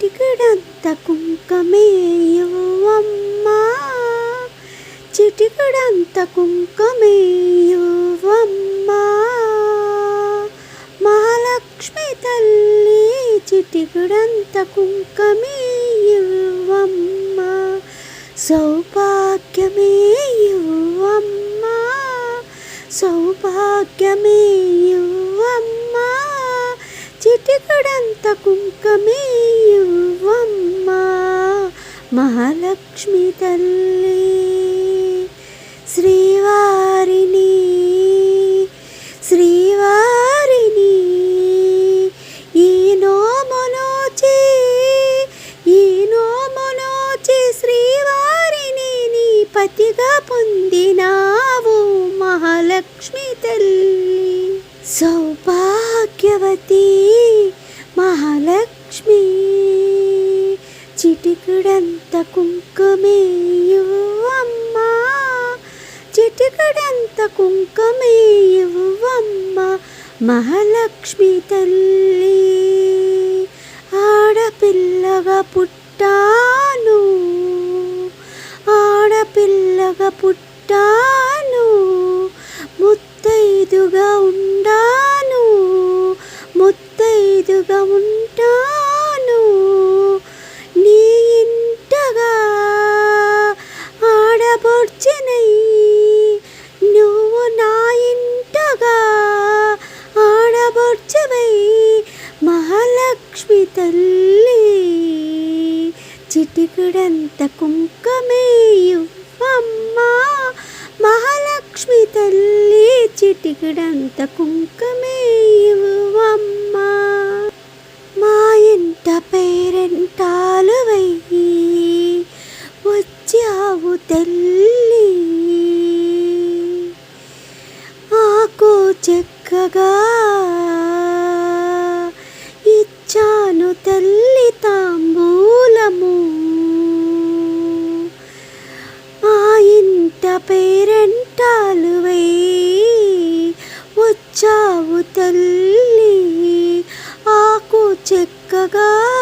చిటికడంత కుంకమే కుంకమేయువమ్మా చిటికడంత కుంకమే కుంకమేయువమ్మా మహాలక్ష్మి తల్లి చిటికడంత కుంకమే యువమ్మ. సౌభాగ్యమే కుంకమేయువమ్మా సౌభాగ్యమేయువమ్మా సౌభాగ్యమేయువమ్మా చిటికడంత కుంకమే మహాలక్ష్మి తల్లి. కుంకుమేయువమ్మా మహాలక్ష్మి తల్లి. ఆడపిల్లగా పుట్టాను ఆడపిల్లగా పుట్టాను ముత్తైదుగా ఉండాను ముత్తైదుగా ఉండాను మహాలక్ష్మి తల్లి. చిటికడంత కుంకమేయువమ్మా మహాలక్ష్మి తల్లి చిటికడంత కుంకమేయువమ్మా మా ఇంట పేరెంటాలు వెయ్యి. వచ్చావు తల్లి. ఆకు చెక్కగా రెంటాలువై వచ్చావు తల్లి ఆకు చెక్కగా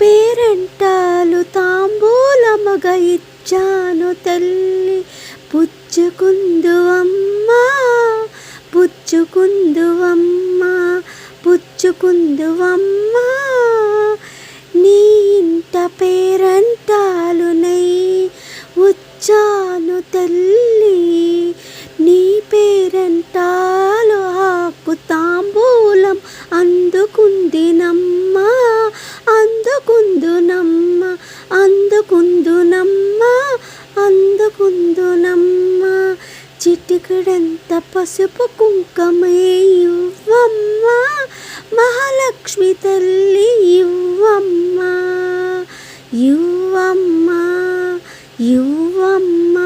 పేరెంటాలు తాంబూలముగ ఇచ్చాను తల్లి. పుచ్చుకుందు అమ్మా పుచ్చుకుందు అమ్మా పుచ్చుకుందు అమ్మా. నీ ఇంట పేరంటాలునై వచ్చాను తల్లి. ఎక్కడంత పసుపు కుంకమే మహాలక్ష్మి తల్లి ఇవ్వమ్మా. యువమ్మ యువమ్మ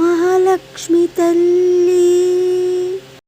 మహాలక్ష్మి తల్లి